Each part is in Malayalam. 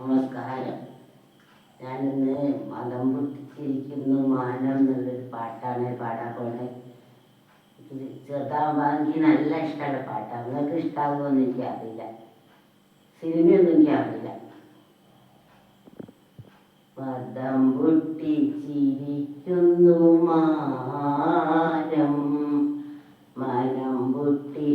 നമസ്കാരം. ഞാനിന്ന് മതം പൊട്ടിച്ചിരിക്കുന്നു മാനം എന്നുള്ളൊരു പാട്ടാണ് പാടാൻ പോണേ. ചെറുതാവാങ്കി എനിക്ക് നല്ല ഇഷ്ടമുള്ള പാട്ടാണ് നിങ്ങൾക്ക് ഇഷ്ടാവുമെന്ന് എനിക്ക് അറിയില്ല സിനിമയൊന്നും എനിക്കറിയില്ല. മതം പൊട്ടിച്ചിരിക്കുന്നു മാനം. മനം പൊട്ടി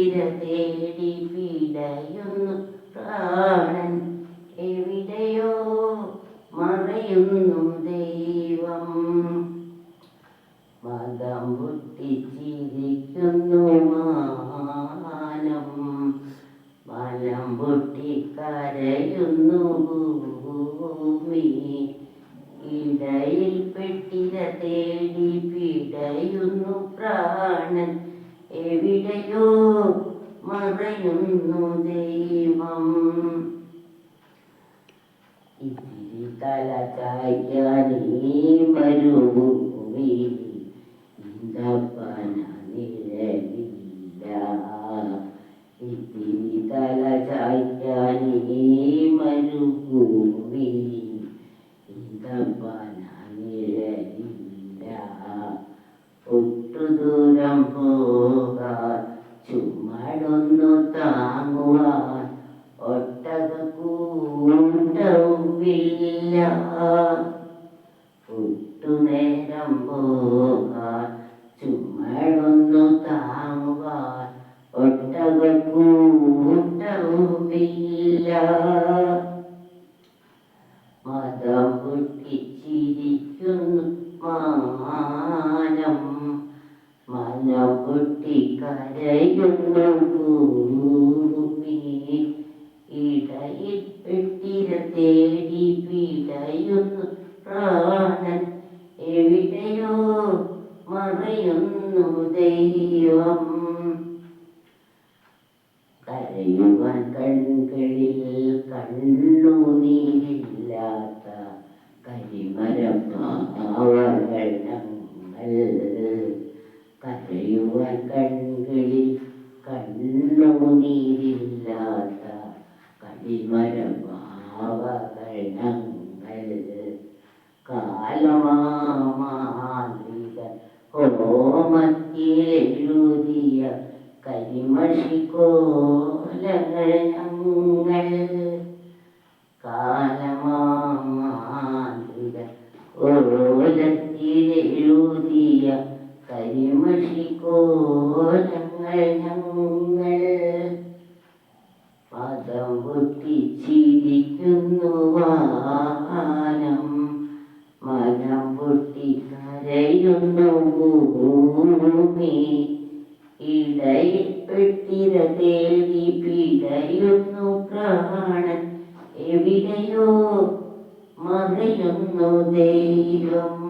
പെട്ടിര തേടി പിടയുന്നു പ്രാണൻ എവിടെയോ മറയുന്നു ദൈവം. മതം പൊട്ടിച്ചിരിക്കുന്നു മാനം. മലം പൊട്ടിക്കരയുന്നു ഭൂമി. ഇടയിൽ പെട്ടിര തേടി പിടയുന്നു പ്രാണൻ. എവിടെയോ മറയുന്നു ദൈവം. ഇത്തിരി തല ചായ്ക്കാനീ മരുഭൂമി ഇന്തപ്പന നിഴലില്ല ഇത്തിരി തല ചായ്ക്കാനീ മരുഭൂമി ഇന്തപ്പന നിഴലില്ല ചുമടൊന്നു താങ്ങുവാൻ ഒട്ടക കൂട്ടവുമില്ല. ഒട്ടുനേരം പോകാൻ ചുമടൊന്നു പൊട്ടി കരയുന്നു ഭൂമി ഇടയിൽ പെട്ടിര തേടി ദൈവം കൺകളിൽ കരിമരം കരയുവാൻ കൺകളിൽ ഞങ്ങൾ കാലമാമാന്ത്രിക ഹോമത്തിലെഴുതിയ കരിമഷിക്കോലങ്ങൾ ഞങ്ങൾ. കാലമാന്ത്രിക ഓലത്തിലെഴുതിയ കരിമഷിക്കോലങ്ങൾ ഭൂമി പ്രാണൻ എവിടെയോ മറയുന്നു ദൈവം.